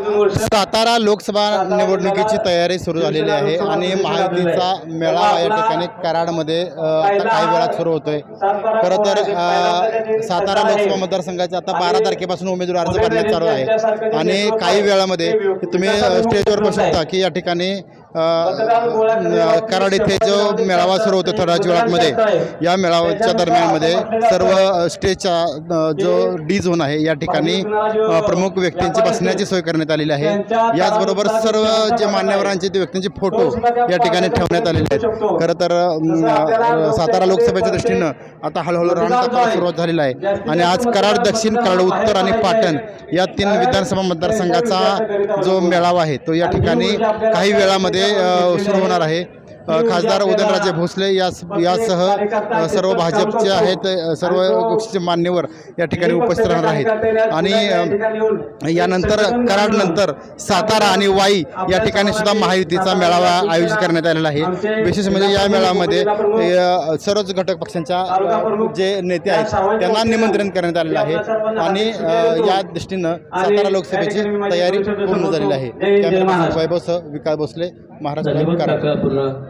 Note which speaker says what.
Speaker 1: सातारा लोकसभा निवडणुकीची तयारी सुरू झालेली आहे आणि महायुतीचा मेळावा या ठिकाणी कराडमध्ये आता काही वेळात सुरू होतोय. खरं तर सातारा लोकसभा मतदारसंघाचे आता बारा तारखेपासून उमेदवार अर्ज भरण्यात चालू आहे. आणि काही वेळामध्ये तुम्ही स्टेजवर बघू शकता की या ठिकाणी कराड येथे जो मेळावा सुरू होतो थोड्याच वेळामध्ये या मेळाव्याच्या दरम्यानमध्ये सर्व स्टेजचा जो डी झोन आहे या ठिकाणी प्रमुख व्यक्तींची बसण्याची सोय करण्यात आलेली आहे. याचबरोबर सर्व जे मान्यवरांचे ते व्यक्तींचे फोटो या ठिकाणी ठेवण्यात आलेले आहेत. खरं तर सातारा लोकसभेच्या दृष्टीनं आता हळूहळू रणतापाला सुरुवात झालेला आहे. आणि आज कराड दक्षिण कराड उत्तर आणि पाटण या तीन विधानसभा मतदारसंघाचा जो मेळावा आहे तो या ठिकाणी काही वेळामध्ये अ, सुरू होणार आहे. खासदार उदयनराजे भोसले यास यासह सर्व भाजपचे आहेत सर्व पक्षाचे मान्यवर या ठिकाणी उपस्थित राहणार आहेत. आणि यानंतर कराडनंतर सातारा आणि वाई या ठिकाणी सुद्धा महायुतीचा मेळावा आयोजित करण्यात आलेला आहे. विशेष म्हणजे या मेळाव्यामध्ये सर्वच घटक पक्षांच्या जे नेते आहेत त्यांना निमंत्रण करण्यात आलेलं आहे. आणि या दृष्टीनं सातारा लोकसभेची तयारी पूर्ण झालेली आहे. वैभव सह विकास भोसले महाराष्ट्र